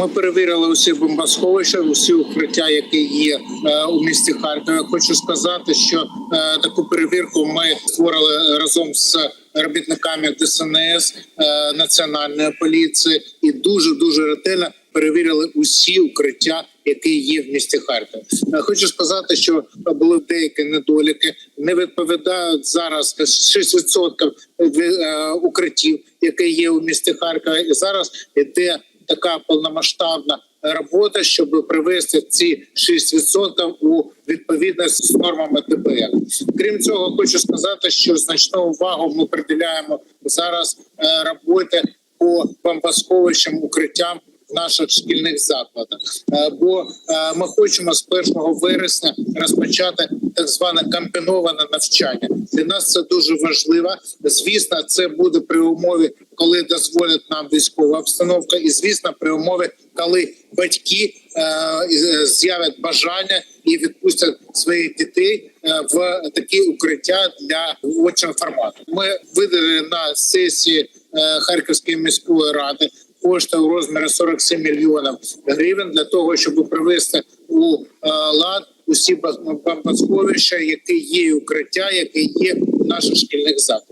Ми перевірили усі бомбосховища, усі укриття, які є е, у місті Харкові. Хочу сказати, що е, таку перевірку ми створили разом з робітниками ДСНС, е, національної поліції, і дуже дуже ретельно перевірили усі укриття, які є в місті Харкові. Хочу сказати, що були деякі недоліки, не відповідають зараз 6% е, укриттів, які є у місті Харкові, і зараз іде така повномасштабна робота, щоб привести ці 6% у відповідність з нормами ДБР. Крім цього, хочу сказати, що значну увагу ми приділяємо зараз е, роботи по бомбосховищам укриттям в наших шкільних закладах. Е, Бо е, ми хочемо з 1 вересня розпочати так зване комбіноване навчання. Для нас це дуже важливо. Звісно, це буде при умові, коли дозволять нам військова обстановка, і звісно, при умові, коли батьки е, е, з'являть бажання і відпустять своїх дітей е, в такі укриття для очного формату. Ми видали на сесії е, Харківської міської ради кошти у розмірі 47 мільйонів гривень для того, щоб привести у лад усі бомбосховища, які є укриття, які є в наших шкільних закладах.